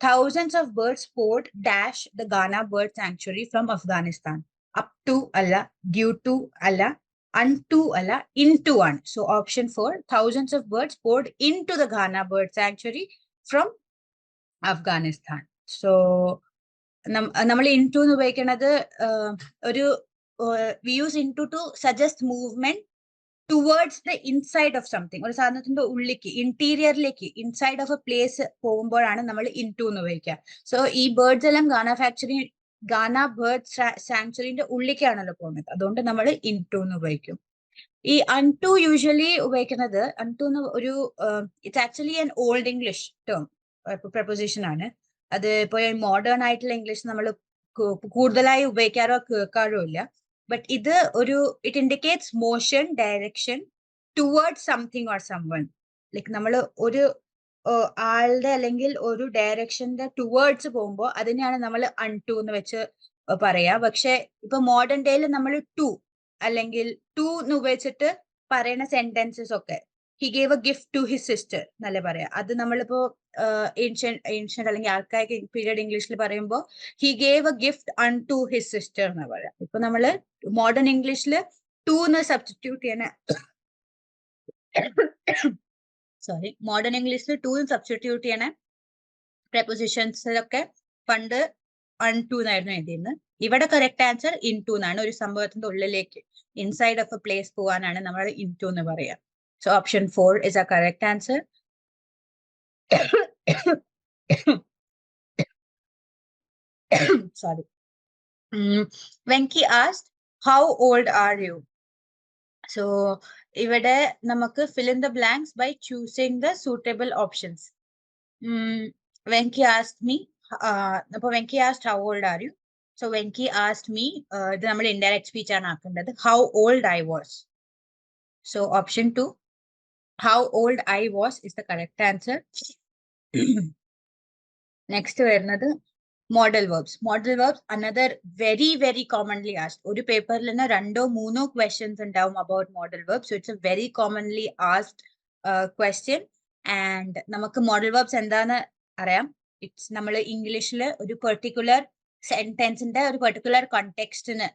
Thousands of birds poured dash the Ghana bird sanctuary from Afghanistan. Up to Allah, due to Allah, unto Allah, into one. So option four, thousands of birds poured into the Ghana bird sanctuary from Afghanistan. So നമ്മൾ into എന്ന് ഉപയോഗിക്കുന്നത് ആഹ്, ഒരു we use into to suggest movement Towards the inside of something ഒരു സാധനത്തിന്റെ ഉള്ളിലേക്ക് ഇന്റീരിയറിലേക്ക് inside of a place പോകുമ്പോഴാണ് നമ്മൾ ഇൻ ടു എന്ന് ഉപയോഗിക്കുക. സോ ഈ ബേർഡ്സ് എല്ലാം ഗാന ഫാക്ടറി ഗാന ബേർഡ് സാങ്ച്വറിന്റെ ഉള്ളിലേക്കാണല്ലോ പോകുന്നത്. അതുകൊണ്ട് നമ്മൾ ഇൻ ടു എന്ന് ഉപയോഗിക്കും. ഈ അൺ ടു യൂഷ്വലി ഉപയോഗിക്കുന്നത് അൺ ടു എന്ന് ഒരു it's actually an old English term preposition ആണ്. അത് ഇപ്പോൾ മോഡേൺ ആയിട്ടുള്ള ഇംഗ്ലീഷ് നമ്മൾ കൂടുതലായി ഉപയോഗിക്കാറോ കേൾക്കാറോ ഇല്ല. ബട്ട് ഇത് ഒരു it indicates motion direction towards something or someone like നമ്മൾ ഒരു ആളുടെ അല്ലെങ്കിൽ ഒരു ഡയറക്ഷന്റെ ടുവേർഡ്സ് പോകുമ്പോൾ അതിനെയാണ് നമ്മൾ അൺ ടു എന്ന് വെച്ച് പറയാ. പക്ഷെ ഇപ്പൊ മോഡേൺ ഡേയിൽ നമ്മൾ ടു അല്ലെങ്കിൽ ടു എന്ന് ഉപയോഗിച്ചിട്ട് പറയുന്ന സെന്റൻസസ് ഒക്കെ he gave a gift to his sister എന്നല്ലേ പറയാ. അത് നമ്മളിപ്പോ ഏൻഷ്യൻ അല്ലെങ്കിൽ ആൾക്കാർക്ക് പീരീഡ് ഇംഗ്ലീഷിൽ പറയുമ്പോൾ he gave a gift unto his sister എന്ന് പറയാം. ഇപ്പൊ നമ്മൾ മോഡേൺ ഇംഗ്ലീഷിൽ ടു എന്ന് സബ്സ്റ്റിറ്റ്യൂട്ട് ചെയ്യണ സോറി മോഡേൺ ഇംഗ്ലീഷിൽ ടു സബ്സ്റ്റിറ്റ്യൂട്ട് ചെയ്യണ പ്രപ്പോസിഷൻസിലൊക്കെ പണ്ട് അൺ ടു എന്നായിരുന്നു എഴുതിയിരുന്നത്. ഇവിടെ കറക്റ്റ് ആൻസർ ഇൻ ടു എന്നാണ് ഒരു സംഭവത്തിന്റെ ഉള്ളിലേക്ക് ഇൻസൈഡ് ഓഫ് എ പ്ലേസ് പോകാനാണ് നമ്മൾ ഇൻ ടു എന്ന് പറയാം. So option four is a correct answer sorry. Mm, Venki asked, how old are you? So, ഇവിടെ നമുക്ക് fill in the blanks by choosing the suitable options. Mm, Venki asked me, uh, അപ്പൊ Venki asked, how old are you? So, Venki asked me, uh, ഇത് നമ്മൾ indirect speech ആണ് ആക്കേണ്ടത്, how old I was. So, option two, how old I was is the correct answer. Next വരുന്നത് modal verbs modal verbs another very very commonly asked ഒരു പേപ്പറിൽ തന്നെ രണ്ടോ മൂന്നോ questions ഉണ്ടാവും about modal verbs it's a very commonly asked question and നമുക്ക് modal verbs എന്താന്ന് അറിയാം? ഇറ്റ്സ് നമ്മൾ ഇംഗ്ലീഷിൽ ഒരു പെർട്ടിക്കുലർ സെന്റൻസിന്റെ ഒരു പെർട്ടിക്കുലർ കോണ്ടെക്സ്റ്റിന്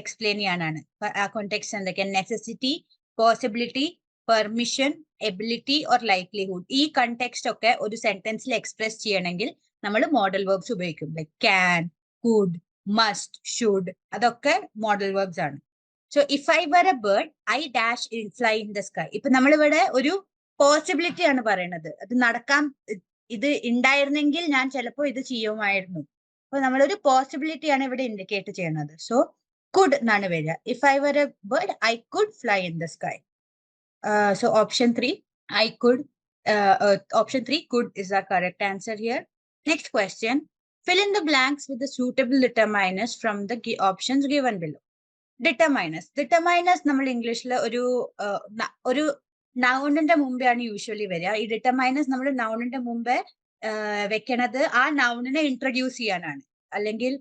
എക്സ്പ്ലെയിൻ ചെയ്യാനാണ്. ആ കോണ്ടെക്സ്റ്റ് എന്തൊക്കെയാണ് necessity possibility permission ability or likelihood ഈ കണ്ടെക്സ്റ്റ് ഒക്കെ ഒരു സെന്റൻസിൽ എക്സ്പ്രസ് ചെയ്യണമെങ്കിൽ നമ്മൾ മോഡൽ വേർബ്സ് ഉപയോഗിക്കും. Like can could must should അതൊക്കെ മോഡൽ വേർബ്സ് ആണ്. So if I were a bird I dash fly in the sky ഇപ്പൊ നമ്മളിവിടെ ഒരു പോസിബിലിറ്റി ആണ് പറയുന്നത് അത് നടക്കാൻ ഇത് ഉണ്ടായിരുന്നെങ്കിൽ ഞാൻ ചിലപ്പോൾ ഇത് ചെയ്യുമായിരുന്നു. അപ്പൊ നമ്മളൊരു പോസിബിലിറ്റി ആണ് ഇവിടെ ഇൻഡിക്കേറ്റ് ചെയ്യുന്നത് സോ കുഡ് എന്നാണ് വരിക. If I were a bird I could fly in the sky so option three I could option three could is the correct answer here. Next question, fill in the blanks with the suitable determiners from the options given below. Determiners. Determiners നമ്മൾ ഇംഗ്ലീഷിൽ ഒരു ഒരു നൗണിന്റെ മുമ്പെയാണ് usually വരിക. ഈ ഡിറ്റർമൈനേഴ്സ് നമ്മൾ നൗണിന്റെ മുമ്പേ വെക്കണത് ആ നൗണിനെ ഇൻട്രൊഡ്യൂസ് ചെയ്യാനാണ്. അല്ലെങ്കിൽ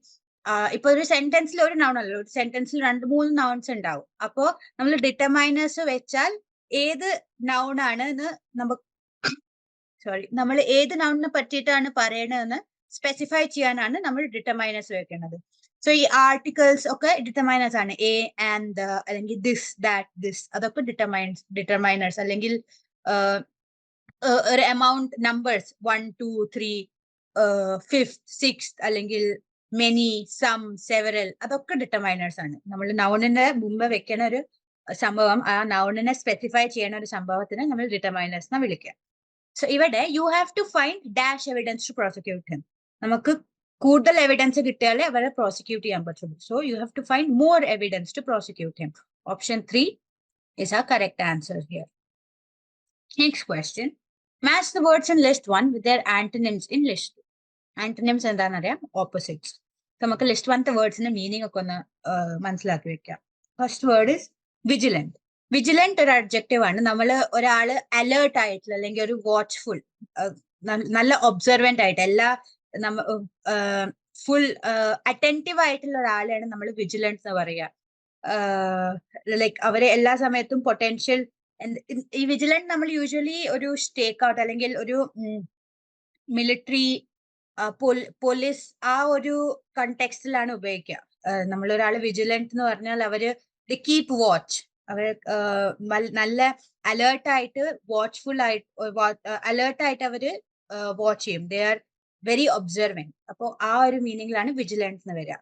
ഇപ്പൊ ഒരു സെന്റൻസിൽ ഒരു നൗൺ അല്ലല്ലോ ഒരു സെന്റൻസിൽ രണ്ട് മൂന്ന് നൗൺസ് ഉണ്ടാവും. അപ്പോ നമ്മൾ ഡിറ്റർമൈനേഴ്സ് വെച്ചാൽ ഏത് നൗൺ ആണ് എന്ന് നമുക്ക് സോറി നമ്മൾ ഏത് നൗണിനെ പറ്റിയിട്ടാണ് പറയണതെന്ന് സ്പെസിഫൈ ചെയ്യാനാണ് നമ്മൾ ഡിറ്റർമൈനേഴ്സ് വെക്കുന്നത് സോ ഈ ആർട്ടിക്കിൾസ് ഒക്കെ ഡിറ്റർമൈനേഴ്സ് ആണ്. എ ആൻഡ് അല്ലെങ്കിൽ ദിസ് ദാറ്റ് ദിസ് അതൊക്കെ ഡിറ്റമൈൻസ് ഡിറ്റർമൈനേഴ്സ് അല്ലെങ്കിൽ ഒരു amount numbers one two three fifth six അല്ലെങ്കിൽ മെനി സം സെവറൽ അതൊക്കെ ഡിറ്റർമൈനേഴ്സ് ആണ്. നമ്മൾ നൗണിന്റെ മുമ്പ് വെക്കണ ഒരു സംഭവം ആ നൗണിനെ സ്പെസിഫൈ ചെയ്യണ ഒരു സംഭവത്തിന് നമ്മൾ ഡിറ്റർമൈനേഴ്സ് എന്ന് വിളിക്കുക സോ ഇവിടെ you have to find dash evidence to prosecute him നമുക്ക് കൂടുതൽ എവിഡൻസ് കിട്ടിയാലേ അവരെ പ്രോസിക്യൂട്ട് ചെയ്യാൻ പറ്റുള്ളൂ. So you have to find more evidence to prosecute him option three is a correct answer here next question match the words in list one with their antonyms in list antonyms എന്താണെന്നറിയാം opposites നമുക്ക് list വൺത്തെ വേർഡ്സിന്റെ meaning ഒക്കെ ഒന്ന് ആ, മനസ്സിലാക്കി വെക്കാം. First word is vigilant vigilant ഒരു adjective ആണ്. നമ്മൾ ഒരാൾ അലേർട്ട് ആയിട്ടുള്ള അല്ലെങ്കിൽ ഒരു വാച്ച്ഫുൾ നല്ല ഒബ്സർവന്റ് ആയിട്ട് എല്ലാ നമ്മ ഫുൾ അറ്റന്റീവ് ആയിട്ടുള്ള ഒരാളെയാണ് നമ്മൾ വിജിലൻസ് എന്ന് പറയുക. ലൈക്ക് അവരെ എല്ലാ സമയത്തും പൊട്ടൻഷ്യൽ ഈ വിജിലന്റ് നമ്മൾ യൂഷ്വലി ഒരു സ്റ്റേക്ക് ഔട്ട് അല്ലെങ്കിൽ ഒരു മിലിറ്ററി പോലീസ് ആ ഒരു കണ്ടെക്സ്റ്റിലാണ് ഉപയോഗിക്കുക. നമ്മളൊരാൾ വിജിലൻസ് എന്ന് പറഞ്ഞാൽ അവർ ദി കീപ് വാച്ച് അവർ നല്ല അലേർട്ടായിട്ട് വാച്ച്ഫുൾ ആയിട്ട് അലേർട്ടായിട്ട് അവർ വാച്ച് ചെയ്യും. ദേ ആർ വെരി ഒബ്സർവിങ് അപ്പോൾ ആ ഒരു മീനിങ്ങിലാണ് വിജിലൻസ് എന്ന് വരിക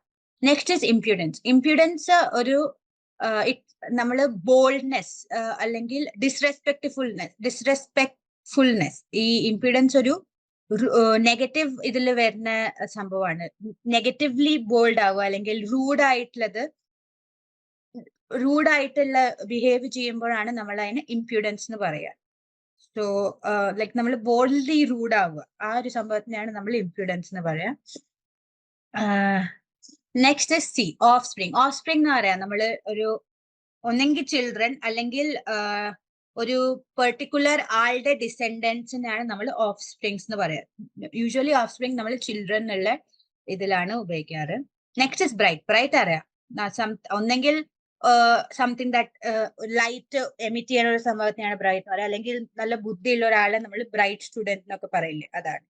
നെക്സ്റ്റ് ഇസ് ഇംപ്യൂഡൻസ് ഇംപ്യൂഡൻസ് ഒരു നമ്മൾ ബോൾഡ്നെസ് അല്ലെങ്കിൽ ഡിസ്റെസ്പെക്ട്ഫുൾനെസ് ഡിസ്റെസ്പെക്ട്ഫുൾനെസ് ഈ ഇംപ്യൂഡൻസ് ഒരു നെഗറ്റീവ് ഇതിൽ വരുന്ന സംഭവമാണ് നെഗറ്റീവ്ലി ബോൾഡ് ആവുക അല്ലെങ്കിൽ റൂഡ് ആയിട്ടുള്ളത് റൂഡ് ആയിട്ടുള്ള ബിഹേവ് ചെയ്യുമ്പോഴാണ് നമ്മൾ അതിന് ഇംപ്യൂഡൻസ് എന്ന് പറയുക. സോ ലൈക്ക് നമ്മൾ ബോൾഡ്ലി റൂഡ് ആവുക. ആ ഒരു സംഭവത്തിനാണ് നമ്മൾ ഇംപ്യൂഡൻസ് എന്ന് പറയാ next C offspring offspring എന്ന് പറയാം നമ്മൾ ഒരു ഒന്നെങ്കിൽ ചിൽഡ്രൻ അല്ലെങ്കിൽ ഒരു പെർട്ടിക്കുലർ ആളുടെ ഡിസെൻഡൻസിനാണ് നമ്മൾ ഓഫ് സ്പ്രിങ്സ് എന്ന് പറയാ യൂഷ്വലി ഓഫ് സ്പ്രിങ് നമ്മൾ ചിൽഡ്രൻ എന്നുള്ള ഇതിലാണ് ഉപയോഗിക്കാറ്. നെക്സ്റ്റ് ഇസ് ബ്രൈറ്റ് ബ്രൈറ്റ് അറിയാം ഒന്നെങ്കിൽ സംതിങ് ദാറ്റ് ലൈറ്റ് എമിറ്റ് ചെയ്യുന്ന ഒരു സംഭവത്തിനാണ് ബ്രൈറ്റ് പറയുക. അല്ലെങ്കിൽ നല്ല ബുദ്ധിയുള്ള ഒരാളെ നമ്മൾ ബ്രൈറ്റ് സ്റ്റുഡന്റ് എന്നൊക്കെ പറയില്ലേ അതാണ്.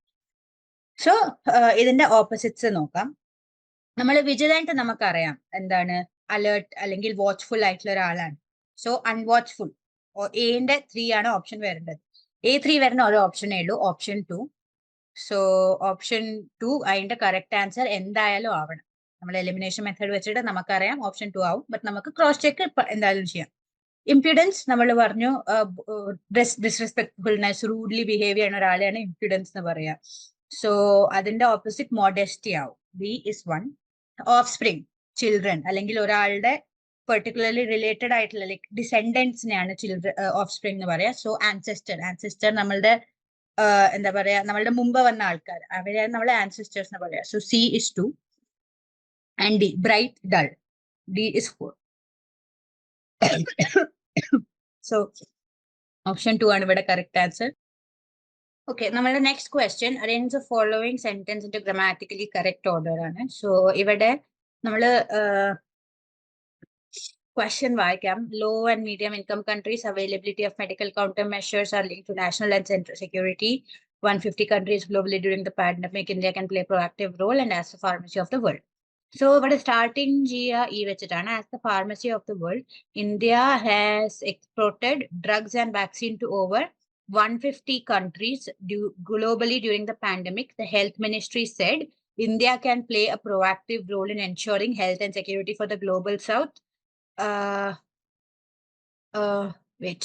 സോ ഇതിന്റെ ഓപ്പോസിറ്റ്സ് നോക്കാം. നമ്മൾ വിജിലന്റ് നമുക്കറിയാം എന്താണ് അലേർട്ട് അല്ലെങ്കിൽ വാച്ച്ഫുൾ ആയിട്ടുള്ള ഒരാളാണ്. സോ അൺവാച്ച്ഫുൾ എന്റെ ത്രീ ആണ് ഓപ്ഷൻ വരേണ്ടത്. എ ത്രീ വരുന്ന ഒരു ഓപ്ഷനേ ഉള്ളൂ option two so option two അതിന്റെ കറക്റ്റ് ആൻസർ എന്തായാലും ആവണം. നമ്മൾ എലിമിനേഷൻ മെത്തേഡ് വെച്ചിട്ട് നമുക്കറിയാം ഓപ്ഷൻ ടു ആവും. ബട്ട് നമുക്ക് ക്രോസ് ചെക്ക് എന്തായാലും ചെയ്യാം. ഇംപ്യൂഡൻസ് നമ്മൾ പറഞ്ഞു ഡിസ്റെസ്പെക്ട്ഫുൾനെസ് റൂഡ്ലി ബിഹേവ് ചെയ്യുന്ന ഒരാളെയാണ് ഇംപ്യൂഡൻസ് എന്ന് പറയാ. സോ അതിന്റെ ഓപ്പോസിറ്റ് മോഡസ്റ്റി ആവും. B is one offspring children അല്ലെങ്കിൽ ഒരാളുടെ പെർട്ടിക്കുലർലി റിലേറ്റഡ് ആയിട്ടുള്ള ലൈക്ക് ഡിസെൻഡൻസിനെയാണ് ചിൽഡ്രൻ ഓഫ് സ്പ്രിങ് എന്ന് പറയാ. സോ ആൻസെസ്റ്റർ ആൻസെസ്റ്റർ നമ്മളുടെ എന്താ പറയാ നമ്മളുടെ മുമ്പ് വന്ന ആൾക്കാർ അവരെയാണ് നമ്മളെ ആൻസെസ്റ്റേഴ്സ് എന്ന് പറയാ. So C is two and D, bright, dull. D is 4. so, option 2 ആണ് ഇവിടെ correct answer. Okay, നമ്മളുടെ next question arrange the following sentence into grammatically correct order ആണ് സോ ഇവിടെ നമ്മൾ ക്വസ്റ്റ്യൻ വായിക്കാം low and medium income countries availability of medical counter measures are link to national and central security 150 countries globally during the pandemic, India can play a proactive role and as the pharmacy of the world. So, ഇവിടെ starting ചെയ്യുക ഈ വെച്ചിട്ടാണ് as the pharmacy of the world, India has exported drugs and vaccine to over 150 countries du- globally during the pandemic. The health ministry said India can play a proactive role in ensuring health and security for the global south. Uh, uh, wait,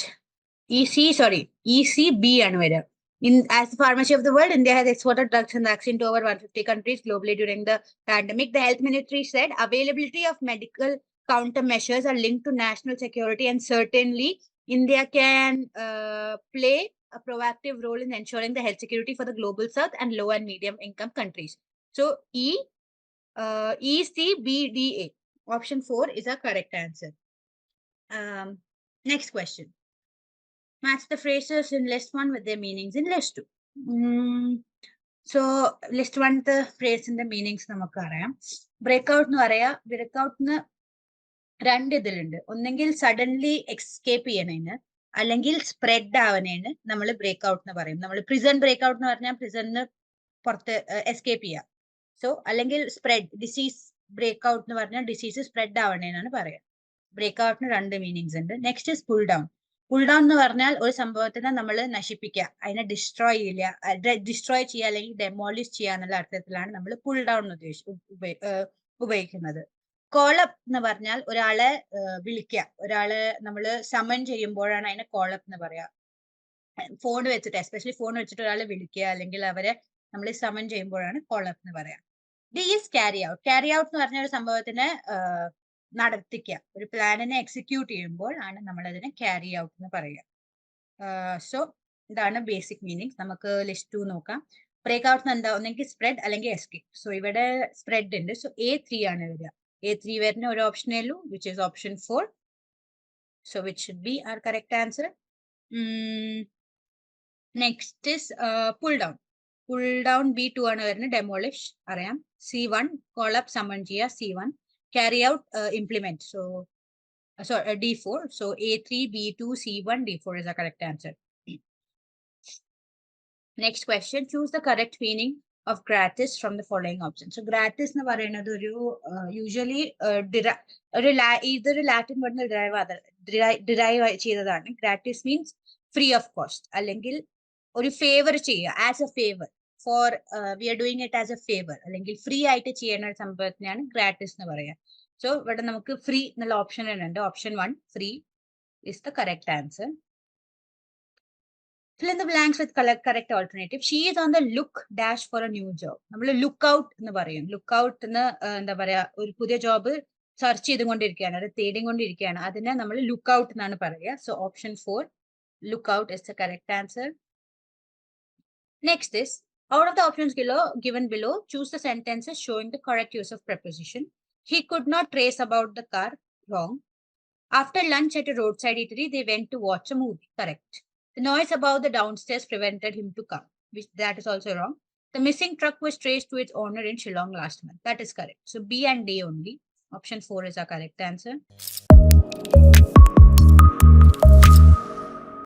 EC, sorry, ECB ആണ് വരിക. in as the pharmacy of the world, India has exported drugs and vaccine to over 150 countries globally during the pandemic. The health ministry said availability of medical countermeasures are linked to national security, and certainly India can uh, play a proactive role in ensuring the health security for the global south and low and medium income countries. So E, uh, ECBDA, option four is a correct answer. Um, next question. Match the phrases in list one with their meanings in list two. Mm, so list one the phrase in the meanings നമുക്കറിയാം breakout എന്ന് പറയാ breakout രണ്ട് ഇതിലുണ്ട്. ഒന്നെങ്കിൽ suddenly escape ചെയ്യണേന് അല്ലെങ്കിൽ spread ആവണേന് നമ്മൾ breakout എന്ന് പറയും. നമ്മൾ പ്രിസൺ ബ്രേക്ക്ഔട്ട് എന്ന് പറഞ്ഞാൽ പ്രിസണിന് പുറത്ത് എസ്കേപ്പ് ചെയ്യുക സോ അല്ലെങ്കിൽ സ്പ്രെഡ് ഡിസീസ് ബ്രേക്ക്ഔട്ട് എന്ന് പറഞ്ഞാൽ ഡിസീസ് സ്പ്രെഡ് ആവണേനാണ് പറയാ. ബ്രേക്ക്ഔട്ടിന് രണ്ട് മീനിങ്സ് ഉണ്ട്. Next is pull down pull down എന്ന് പറഞ്ഞാൽ ഒരു സംഭവത്തിനെ നമ്മൾ നശിപ്പിക്കുക. അതിനെ ഡിസ്ട്രോയ് ചെയ്യില്ല ഡിസ്ട്രോയ് ചെയ്യുക അല്ലെങ്കിൽ ഡെമോളിഷ് ചെയ്യുക എന്നുള്ള അർത്ഥത്തിലാണ് നമ്മൾ പുൾ ഡൗൺ ഉദ്ദേശി ഉപയോഗിക്കുന്നത്. കോളപ്പ് എന്ന് പറഞ്ഞാൽ ഒരാളെ വിളിക്കുക. ഒരാളെ നമ്മൾ സമൻ ചെയ്യുമ്പോഴാണ് അതിനെ കോളപ്പ് എന്ന് പറയുക ഫോൺ വെച്ചിട്ട് എസ്പെഷ്യലി ഫോൺ വെച്ചിട്ട് ഒരാളെ വിളിക്കുക അല്ലെങ്കിൽ അവരെ നമ്മൾ സമൻ ചെയ്യുമ്പോഴാണ് കോളപ്പ് എന്ന് പറയുക D is carry out carry out എന്ന് പറഞ്ഞ ഒരു സംഭവത്തിനെ നടത്തിക്കുക ഒരു പ്ലാനിനെ എക്സിക്യൂട്ട് ചെയ്യുമ്പോൾ ആണ് നമ്മൾ അതിനെ ക്യാരി ഔട്ട് എന്ന് പറയുക. സോ ഇതാണ് ബേസിക് മീനിങ് നമുക്ക് ലിസ്റ്റ് ടു നോക്കാം. ബ്രേക്ക് ഔട്ട് എന്താ? ഒന്നെങ്കിൽ സ്പ്രെഡ് അല്ലെങ്കിൽ എസ്കേപ്പ് സോ ഇവിടെ സ്പ്രെഡ് ഉണ്ട്. സോ എ ത്രീ ആണ് വരിക. എ ത്രീ വരുന്ന ഒരു ഓപ്ഷനേ ഉള്ളൂ which is option four so which should be our correct answer next is pull down pull down B two ആണ് വരുന്നത്. ഡെമോളിഷ് അറിയാം. സി വൺ കോളപ്പ് സമൺ ചെയ്യുക. C one carry out implement so so D four so A three B two C one D four is a correct answer next question choose the correct meaning of gratis from the following option so gratis എന്ന് പറയുന്നത് ഒരു usually ഒരു ലാ- ഇതൊരു Latin വേർഡിന് derive derive ചെയ്തതാണ് gratis means free of cost അല്ലെങ്കിൽ ഒരു favour ചെയ്യുക as a favour Four we are doing it as a favor അല്ലെങ്കിൽ ഫ്രീ ആയിട്ട് ചെയ്യുന്ന ഒരു സംഭവത്തിനാണ് ഗ്രാറ്റിസ് എന്ന് പറയുക സോ ഇവിടെ നമുക്ക് ഫ്രീ എന്നുള്ള ഓപ്ഷൻ ഉണ്ട്. Option one free is the correct answer fill in the blanks with correct alternative she is on the look dash for a new job. നമ്മൾ ലുക്ക് ഔട്ട് എന്ന് പറയും. ലുക്ക് ഔട്ട് എന്ന് എന്താ പറയാ ഒരു പുതിയ ജോബ് സെർച്ച് ചെയ്തുകൊണ്ടിരിക്കുകയാണ്. അത് തേടിക്കൊണ്ടിരിക്കുകയാണ്. അതിനെ നമ്മൾ ലുക്ക് ഔട്ട് എന്നാണ് പറയുക. So option four look out is the correct answer next is out of the options below given below choose the sentences showing the correct use of preposition he could not trace about the car wrong after lunch at a roadside eatery they went to watch a movie correct the noise above the downstairs prevented him to come, which that is also wrong. The missing truck was traced to its owner in Shillong last month. That is correct. So B and D only. Option 4 is our correct answer.